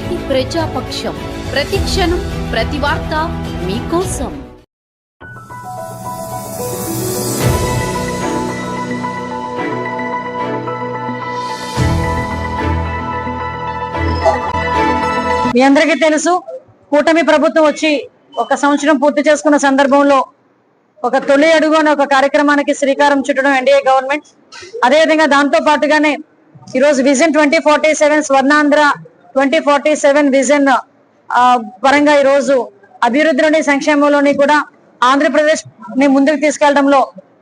నేటి ప్రజాపక్షం. ప్రతిక్షణం ప్రతి వార్త మీకోసం. మీ అందరికీ తెలుసు కూటమి ప్రభుత్వం వచ్చి ఒక సంవత్సరం పూర్తి చేసుకున్న సందర్భంలో ఒక తొలి అడుగు అనే ఒక కార్యక్రమానికి శ్రీకారం చుట్టడం ఎన్డీఏ గవర్నమెంట్. అదేవిధంగా దాంతో పాటుగానే ఈరోజు vision twenty forty seven Swarnandhra twenty forty seven vision పరంగా ఈరోజు అభివృద్ధిలోని సంక్షేమంలోని కూడా ఆంధ్రప్రదేశ్ని ముందుకు తీసుకెళ్ళడంలో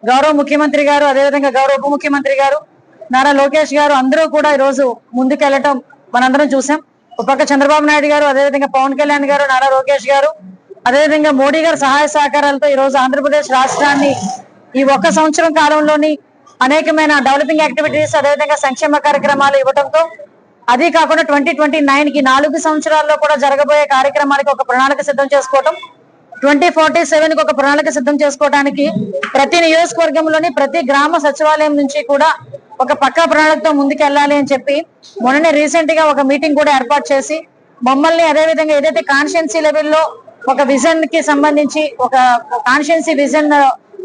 గౌరవ ముఖ్యమంత్రి గారు అదేవిధంగా గౌరవ ఉప ముఖ్యమంత్రి గారు నారా లోకేష్ గారు అందరూ కూడా ఈరోజు ముందుకెళ్ళటం మనందరం చూసాం. ఒక చంద్రబాబు నాయుడు గారు అదేవిధంగా పవన్ కళ్యాణ్ గారు నారా లోకేష్ గారు అదేవిధంగా మోడీ గారు సహాయ సహకారాలతో ఈ రోజు ఆంధ్రప్రదేశ్ రాష్ట్రాన్ని ఈ ఒక్క సంవత్సరం కాలంలోని అనేకమైన డెవలపింగ్ యాక్టివిటీస్ అదేవిధంగా సంక్షేమ కార్యక్రమాలు ఇవ్వడంతో అదే కాకుండా ట్వంటీ ట్వంటీ నైన్కి నాలుగు సంవత్సరాల్లో కూడా జరగబోయే కార్యక్రమానికి ఒక ప్రణాళిక సిద్ధం చేసుకోవటం ట్వంటీ ఫార్టీ సెవెన్కి ఒక ప్రణాళిక సిద్ధం చేసుకోవడానికి ప్రతి నియోజకవర్గంలోని ప్రతి గ్రామ సచివాలయం నుంచి కూడా ఒక పక్కా ప్రణాళికతో ముందుకెళ్ళాలి అని చెప్పి మొన్ననే రీసెంట్గా ఒక మీటింగ్ కూడా ఏర్పాటు చేసి మమ్మల్ని అదే విధంగా ఏదైతే కాన్షియన్సీ లెవెల్లో ఒక విజన్కి సంబంధించి ఒక కాన్షియన్సీ విజన్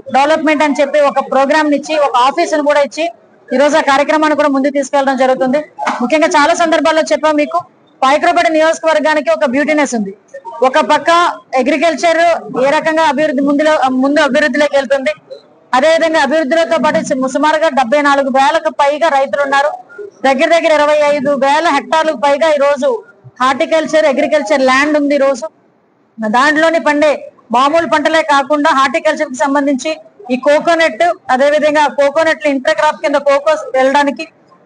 డెవలప్మెంట్ అని చెప్పి ఒక ప్రోగ్రామ్ ఇచ్చి ఒక ఆఫీసును కూడా ఇచ్చి ఈ రోజు ఆ కార్యక్రమాన్ని కూడా ముందుకు తీసుకెళ్ళడం జరుగుతుంది. ముఖ్యంగా చాలా సందర్భాల్లో చెప్పాం మీకు పైకరపడి నియోజకవర్గానికి ఒక బ్యూటీనెస్ ఉంది. ఒక పక్క అగ్రికల్చర్ ఏ రకంగా అభివృద్ధి ముందులో ముందు అభివృద్ధిలోకి వెళ్తుంది. అదే విధంగా అభివృద్ధితో పాటు సుమారుగా డెబ్బై నాలుగు వేలకు పైగా రైతులు ఉన్నారు. దగ్గర దగ్గర ఇరవై ఐదు వేల హెక్టార్లకు పైగా ఈ రోజు హార్టికల్చర్ అగ్రికల్చర్ ల్యాండ్ ఉంది ఈ రోజు. దాంట్లోని పండే మామూలు పంటలే కాకుండా హార్టికల్చర్కి సంబంధించి ఈ కోకోనట్ అదే విధంగా కోకోనట్ కింద కోకోస్ వెళ్ళడానికి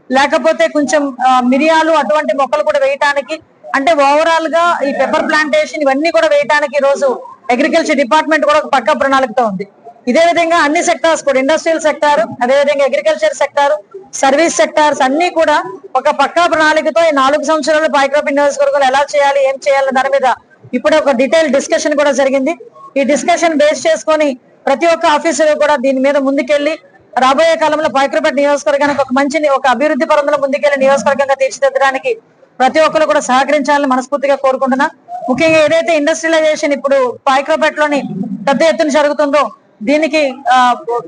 లేకపోతే కొంచెం మిరియాలు అటువంటి మొక్కలు కూడా వేయటానికి అంటే ఓవరాల్గా ఈ పెప్పర్ ప్లాంటేషన్ ఇవన్నీ కూడా వేయటానికి ఈ రోజు అగ్రికల్చర్ డిపార్ట్మెంట్ కూడా ఒక పక్క ప్రణాళికతో ఉంది. ఇదే విధంగా అన్ని సెక్టార్స్ కూడా ఇండస్ట్రియల్ సెక్టార్ అదే విధంగా అగ్రికల్చర్ సెక్టార్ సర్వీస్ సెక్టార్స్ అన్ని కూడా ఒక పక్కా ప్రణాళికతో ఈ నాలుగు సంవత్సరాలు మైక్రోప్ నియోజకవర్గాలు ఎలా చేయాలి ఏం చేయాలి దాని మీద ఇప్పుడే ఒక డీటెయిల్ డిస్కషన్ కూడా జరిగింది. ఈ డిస్కషన్ బేస్ చేసుకొని ప్రతి ఒక్క ఆఫీసర్ కూడా దీని మీద ముందుకెళ్ళి రాబోయే కాలంలో పాయకరపేట నియోజకవర్గానికి ఒక మంచి ఒక అభివృద్ధి పరంలో ముందుకెళ్ళి నియోజకవర్గంగా తీర్చిదిద్దడానికి ప్రతి ఒక్కరు కూడా సహకరించాలని మనస్ఫూర్తిగా కోరుకుంటున్నా. ముఖ్యంగా ఏదైతే ఇండస్ట్రియలైజేషన్ ఇప్పుడు పాయకరపేటలోని పెద్ద ఎత్తున జరుగుతుందో దీనికి ఆ,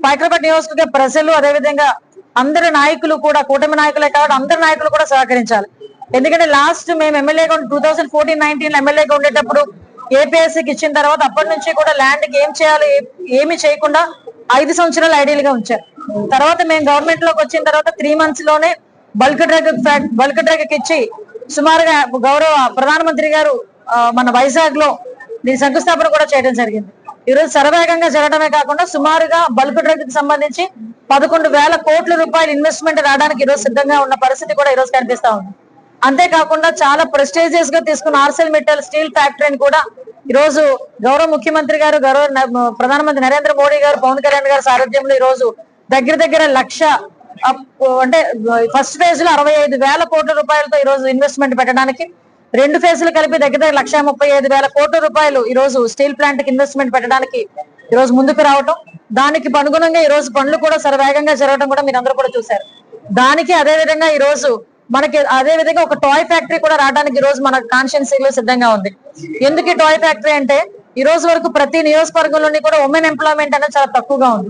పాయకరపేట నియోజకవర్గ ప్రజలు అదేవిధంగా అందరి నాయకులు కూడా కూటమి నాయకులే కాబట్టి అందరి నాయకులు కూడా సహకరించాలి. ఎందుకంటే లాస్ట్ మేము ఎమ్మెల్యేగా టూ థౌసండ్ ఫోర్టీన్ నైన్టీన్ ఎమ్మెల్యేగా ఉండేటప్పుడు ఏపీఎస్సీకి ఇచ్చిన తర్వాత అప్పటి నుంచి కూడా ల్యాండ్కి ఏం చేయాలి ఏమి చేయకుండా ఐదు సంవత్సరాలు ఐడియల్గా ఉంచారు. తర్వాత మేము గవర్నమెంట్లోకి వచ్చిన తర్వాత త్రీ మంత్స్లోనే బల్క్ డ్రగ్ బల్క్ డ్రగ్కి ఇచ్చి సుమారుగా గౌరవ ప్రధానమంత్రి గారు మన వైజాగ్లో దీని శంకుస్థాపన కూడా చేయడం జరిగింది. ఈరోజు శరవేగంగా జరగడమే కాకుండా సుమారుగా బల్క్ డ్రగ్కి సంబంధించి పదకొండు వేల కోట్ల రూపాయల ఇన్వెస్ట్మెంట్ రావడానికి ఈరోజు సిద్ధంగా ఉన్న పరిస్థితి కూడా ఈ రోజు కనిపిస్తా ఉంది. అంతేకాకుండా చాలా ప్రెస్టేజియస్గా తీసుకున్న ఆర్సెల్ మెటల్ స్టీల్ ఫ్యాక్టరీని కూడా ఈ రోజు గౌరవ ముఖ్యమంత్రి గారు గౌరవ న- ప్రధానమంత్రి నరేంద్ర మోడీ గారు పవన్ కళ్యాణ్ గారి సారథ్యంలో ఈ రోజు దగ్గర దగ్గర లక్ష అప్- అంటే ఫస్ట్ ఫేజ్లో అరవై ఐదు వేల కోట్ల రూపాయలతో ఈ రోజు ఇన్వెస్ట్మెంట్ పెట్టడానికి రెండు ఫేజ్లు కలిపి దగ్గర దగ్గర లక్ష ముప్పై ఐదు వేల కోట్ల రూపాయలు ఈ రోజు స్టీల్ ప్లాంట్కి ఇన్వెస్ట్మెంట్ పెట్టడానికి ఈ రోజు ముందుకు రావటం దానికి అనుగుణంగా ఈ రోజు పనులు కూడా సరవేగంగా జరగడం కూడా మీరు అందరూ కూడా చూశారు. దానికి అదే విధంగా ఈ రోజు మనకి అదే విధంగా ఒక టాయ్ ఫ్యాక్టరీ కూడా రావడానికి ఈ రోజు మన కాన్షియన్సీలో సిద్ధంగా ఉంది. ఎందుకు ఈ టాయ్ ఫ్యాక్టరీ అంటే ఈ రోజు వరకు ప్రతి నియోజకవర్గంలోని కూడా ఉమెన్ ఎంప్లాయ్మెంట్ అనేది చాలా తక్కువగా ఉంది.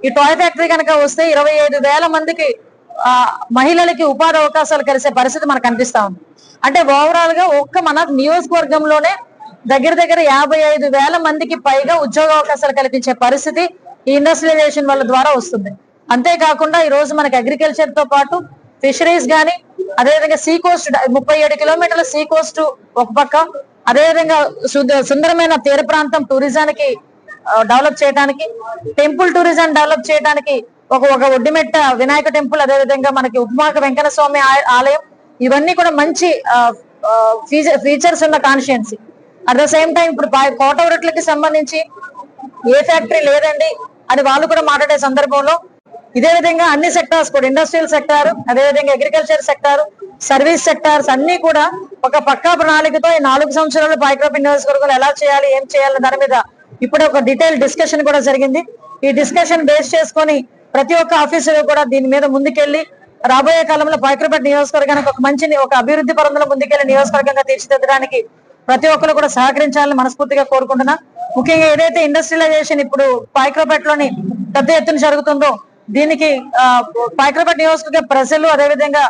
ఈ టాయ్ ఫ్యాక్టరీ కనుక వస్తే ఇరవై ఐదు వేల మందికి ఆ, మహిళలకి ఉపాధి అవకాశాలు కలిసే పరిస్థితి మనకు కనిపిస్తా ఉంది. అంటే ఓవరాల్గా ఒక్క మన నియోజకవర్గంలోనే దగ్గర దగ్గర యాభై ఐదు వేల మందికి పైగా ఉద్యోగ అవకాశాలు కల్పించే పరిస్థితి ఈ ఇండస్ట్రియలైజేషన్ వాళ్ళ ద్వారా వస్తుంది. అంతేకాకుండా ఈ రోజు మనకి అగ్రికల్చర్తో పాటు ఫిషరీస్ గానీ అదేవిధంగా సీ కోస్ట్ ముప్పై ఏడు కిలోమీటర్ల సీ కోస్ట్ ఒక పక్క. అదేవిధంగా సుందరమైన తీర ప్రాంతం టూరిజానికి డెవలప్ చేయడానికి టెంపుల్ టూరిజం డెవలప్ చేయడానికి ఒక ఒక ఒడ్డిమెట్ట వినాయక టెంపుల్ అదే విధంగా మనకి ఉపమాక వెంకట స్వామి ఆలయం. ఇవన్నీ కూడా మంచి ఫీచర్స్ ఉన్న కాన్షియన్సీ అట్ ద సేమ్ టైం ఇప్పుడు కోటవరట్లకి కోట సంబంధించి ఏ ఫ్యాక్టరీ లేదండి అని వాళ్ళు కూడా మాట్లాడే సందర్భంలో ఇదే విధంగా అన్ని సెక్టార్స్ కూడా ఇండస్ట్రియల్ సెక్టార్ అదే విధంగా అగ్రికల్చర్ సెక్టార్ సర్వీస్ సెక్టార్స్ అన్ని కూడా ఒక పక్కా ప్రణాళికతో ఈ నాలుగు సంవత్సరాలు పాయిక్రాప్ నియోజకవర్గాలు ఎలా చేయాలి ఏం చేయాలి దాని మీద ఇప్పుడే ఒక డీటెయిల్ డిస్కషన్ కూడా జరిగింది. ఈ డిస్కషన్ బేస్ చేసుకొని ప్రతి ఒక్క ఆఫీసర్ కూడా దీని మీద ముందుకెళ్ళి రాబోయే కాలంలో పైకరపేట నియోజకవర్గానికి ఒక మంచి ఒక అభివృద్ధి పరంలో ముందుకెళ్ళే నియోజకవర్గంగా తీర్చిదిద్దడానికి ప్రతి ఒక్కరు కూడా సహకరించాలని మనస్ఫూర్తిగా కోరుకుంటున్నా. ముఖ్యంగా ఏదైతే ఇండస్ట్రియలైజేషన్ ఇప్పుడు పైకరపేటలోని పెద్ద ఎత్తున జరుగుతుందో దీనికి ఆ, పాయకరపేట నియోజకవర్గ ప్రజలు అదేవిధంగా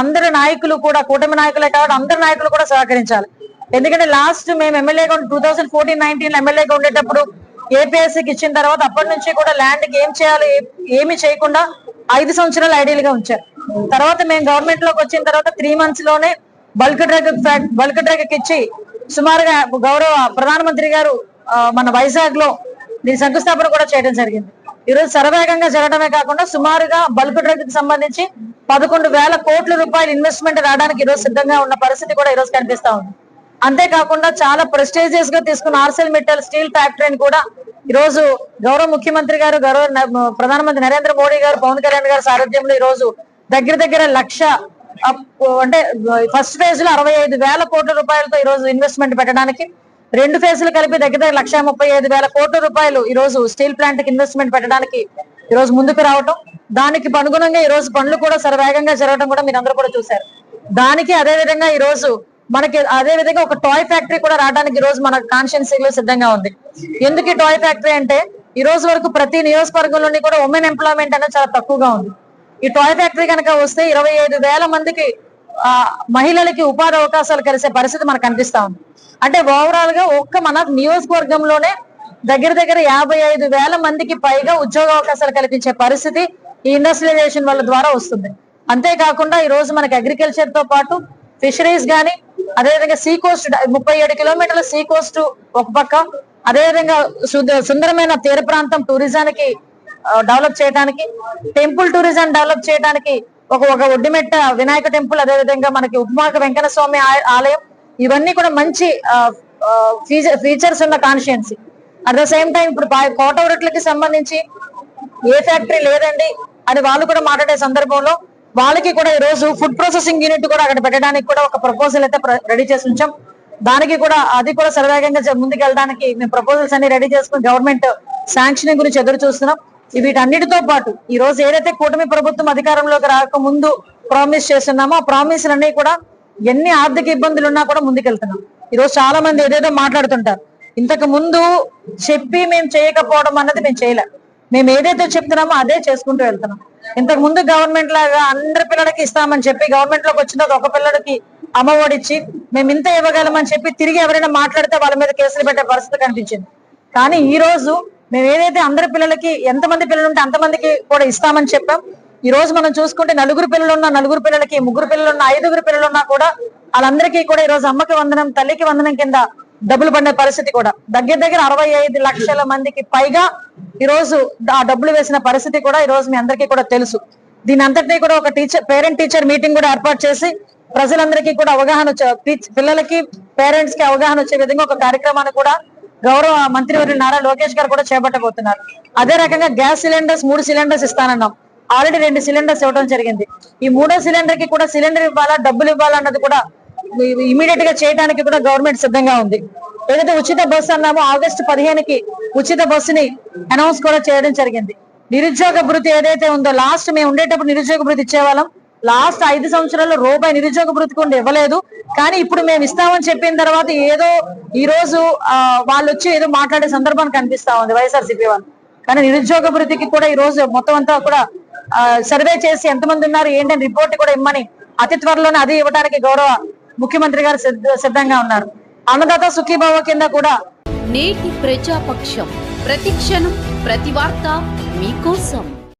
అందరు నాయకులు కూడా కూటమి నాయకులే కాబట్టి అందరు నాయకులు కూడా సహకరించాలి. ఎందుకంటే లాస్ట్ మేము ఎమ్మెల్యేగా టూ థౌసండ్ ఫోర్టీన్ నైన్టీన్ ఎమ్మెల్యేగా ఉండేటప్పుడు ఏపీఎస్సీకి ఇచ్చిన తర్వాత అప్పటి నుంచి కూడా ల్యాండ్కి ఏం చేయాలి ఏమి చేయకుండా ఐదు సంవత్సరాలు ఐడియల్గా ఉంచారు. తర్వాత మేము గవర్నమెంట్లోకి వచ్చిన తర్వాత త్రీ మంత్స్లోనే బల్క్ డ్రగ్ బల్క్ డ్రగ్ ఇచ్చి సుమారుగా గౌరవ ప్రధానమంత్రి గారు మన వైజాగ్లో దీని శంకుస్థాపన కూడా చేయడం జరిగింది. ఈరోజు శరవేగంగా జరగడమే కాకుండా సుమారుగా బల్క్ డ్రగ్కి సంబంధించి పదకొండు వేల కోట్ల రూపాయల ఇన్వెస్ట్మెంట్ రావడానికి ఈరోజు సిద్ధంగా ఉన్న పరిస్థితి కూడా ఈరోజు కనిపిస్తా ఉంది. అంతేకాకుండా చాలా ప్రెస్టేజియస్గా తీసుకున్న ఆర్సెల్ మెటల్ స్టీల్ ఫ్యాక్టరీని కూడా ఈ రోజు గౌరవ ముఖ్యమంత్రి గారు గౌరవ ప్రధానమంత్రి నరేంద్ర మోడీ గారు పవన్ కళ్యాణ్ గారి సారథ్యంలో ఈ రోజు దగ్గర దగ్గర లక్ష అంటే ఫస్ట్ ఫేజ్లో అరవై ఐదు వేల కోట్ల రూపాయలతో ఈ రోజు ఇన్వెస్ట్మెంట్ పెట్టడానికి రెండు ఫేసులు కలిపి దగ్గర దగ్గర లక్ష ముప్పై ఐదు వేల కోట్ల రూపాయలు ఈ రోజు స్టీల్ ప్లాంట్కి ఇన్వెస్ట్మెంట్ పెట్టడానికి ఈ రోజు ముందుకు రావటం. దానికి అనుగుణంగా ఈ రోజు పనులు కూడా సరవేగంగా జరగడం కూడా మీరు అందరూ కూడా చూశారు. దానికి అదే విధంగా ఈ రోజు మనకి అదే విధంగా ఒక టాయ్ ఫ్యాక్టరీ కూడా రావడానికి ఈ రోజు మన కాన్షియన్సీ లో సిద్ధంగా ఉంది. ఎందుకు ఈ టాయ్ ఫ్యాక్టరీ అంటే ఈ రోజు వరకు ప్రతి నియోజకవర్గంలోని కూడా ఉమెన్ ఎంప్లాయ్మెంట్ అనేది చాలా తక్కువగా ఉంది. ఈ టాయ్ ఫ్యాక్టరీ కనుక వస్తే ఇరవై ఐదు వేల మందికి మహిళలకి ఉపాధి అవకాశాలు కలిసే పరిస్థితి మనకు కనిపిస్తా ఉంది. అంటే ఓవరాల్గా ఒక్క మన నియోజకవర్గంలోనే దగ్గర దగ్గర యాభై ఐదు వేల మందికి పైగా ఉద్యోగ అవకాశాలు కల్పించే పరిస్థితి ఈ ఇండస్ట్రియలైజేషన్ వల్ల ద్వారా వస్తుంది. అంతేకాకుండా ఈ రోజు మనకి అగ్రికల్చర్తో పాటు ఫిషరీస్ గానీ అదేవిధంగా సీ కోస్ట్ ముప్పై ఏడు కిలోమీటర్ల సీ కోస్ట్ ఒక పక్క అదేవిధంగా సుందరమైన తీర ప్రాంతం టూరిజానికి డెవలప్ చేయడానికి టెంపుల్ టూరిజం డెవలప్ చేయడానికి ఒక ఒక ఒడ్డిమెట్ట వినాయక టెంపుల్ అదే విధంగా మనకి ఉపమాక వెంకట స్వామి ఆలయం ఇవన్నీ కూడా మంచి ఫీచర్స్ ఉన్న కాన్షియన్సీ అట్ ద సేమ్ టైం ఇప్పుడు పా- కోట ఉరట్లకి సంబంధించి ఏ ఫ్యాక్టరీ లేదండి అని వాళ్ళు కూడా మాట్లాడే సందర్భంలో వాళ్ళకి కూడా ఈ రోజు ఫుడ్ ప్రాసెసింగ్ యూనిట్ కూడా అక్కడ పెట్టడానికి కూడా ఒక ప్రపోజల్ అయితే రెడీ చేసి ఉంచాం. దానికి కూడా అది కూడా సరదాగంగా ముందుకు వెళ్ళడానికి మేము ప్రపోజల్స్ అన్ని రెడీ చేసుకుని గవర్నమెంట్ శాంక్షనింగ్ గురించి ఎదురు చూస్తున్నాం. వీటన్నిటితో పాటు ఈ రోజు ఏదైతే కూటమి ప్రభుత్వం అధికారంలోకి రాక ముందు ప్రామిస్ చేస్తున్నామో ఆ ప్రామిస్లన్నీ కూడా ఎన్ని ఆర్థిక ఇబ్బందులు ఉన్నా కూడా ముందుకెళ్తున్నాం. ఈ రోజు చాలా మంది ఏదేదో మాట్లాడుతుంటారు. ఇంతకు ముందు చెప్పి మేము చేయకపోవడం అన్నది మేము చేయలే. మేము ఏదైతే చెప్తున్నామో అదే చేసుకుంటూ వెళ్తున్నాం. ఇంతకు ముందు గవర్నమెంట్ లాగా అందరి పిల్లలకి ఇస్తామని చెప్పి గవర్నమెంట్లోకి వచ్చిన ఒక పిల్లడికి అమ్మఒడిచ్చి మేము ఇంత ఇవ్వగలమని చెప్పి తిరిగి ఎవరైనా మాట్లాడితే వాళ్ళ మీద కేసులు పెట్టే పరిస్థితి కనిపించింది. కానీ ఈ రోజు మేము ఏదైతే అందరి పిల్లలకి ఎంతమంది పిల్లలు ఉంటే అంతమందికి కూడా ఇస్తామని చెప్పాం. ఈ రోజు మనం చూసుకుంటే నలుగురు పిల్లలు ఉన్న నలుగురు పిల్లలకి ముగ్గురు పిల్లలు ఉన్న ఐదుగురు పిల్లలు ఉన్నా కూడా వాళ్ళందరికీ కూడా ఈ రోజు అమ్మకి వందనం తల్లికి వందనం కింద డబ్బులు పడిన పరిస్థితి కూడా. దగ్గర దగ్గర అరవై ఐదు లక్షల మందికి పైగా ఈ రోజు ఆ డబ్బులు వేసిన పరిస్థితి కూడా ఈ రోజు మీ అందరికీ కూడా తెలుసు. దీని అంతటినీ కూడా ఒక టీచర్ పేరెంట్ టీచర్ మీటింగ్ కూడా ఏర్పాటు చేసి ప్రజలందరికీ కూడా అవగాహన వచ్చే- పిల్లలకి పేరెంట్స్కి అవగాహన వచ్చే విధంగా ఒక కార్యక్రమాన్ని కూడా గౌరవ మంత్రివర్యులు నారా లోకేష్ గారు కూడా చేపట్టబోతున్నారు. అదే రకంగా గ్యాస్ సిలిండర్స్ మూడు సిలిండర్స్ ఇస్తానన్నాం. ఆల్రెడీ రెండు సిలిండర్స్ ఇవ్వడం జరిగింది. ఈ మూడో సిలిండర్కి కూడా సిలిండర్ ఇవ్వాలా డబ్బులు ఇవ్వాలా అన్నది కూడా ఇమీడియట్గా చేయడానికి కూడా గవర్నమెంట్ సిద్ధంగా ఉంది. ఏదైతే ఉచిత బస్సు అన్నామో ఆగస్టు పదిహేనుకి ఉచిత బస్సుని అనౌన్స్ కూడా చేయడం జరిగింది. నిరుద్యోగ భృతి ఏదైతే ఉందో లాస్ట్ మేము ఉండేటప్పుడు నిరుద్యోగ భృతి ఇచ్చేవాళ్ళం. లాస్ట్ ఐదు సంవత్సరాల్లో రూపాయి నిరుద్యోగ భృతి కూడా ఇవ్వలేదు. కానీ ఇప్పుడు మేము ఇస్తామని చెప్పిన తర్వాత ఏదో ఈ రోజు వాళ్ళు వచ్చి ఏదో మాట్లాడే సందర్భం కనిపిస్తా ఉంది వైఎస్ఆర్సీపీ వాళ్ళు. కానీ నిరుద్యోగ భృతికి కూడా ఈ రోజు మొత్తం అంతా కూడా సర్వే చేసి ఎంతమంది ఉన్నారు ఏంటని రిపోర్ట్ కూడా ఇమ్మని అతి త్వరలోనే అది ఇవ్వడానికి గౌరవ ముఖ్యమంత్రి గారు సిద్ధ- సిద్ధంగా ఉన్నారు. అన్నదాత సుఖీభావ కింద కూడా నేటి ప్రజాపక్షం. ప్రతిక్షణం ప్రతి వార్త మీకోసం.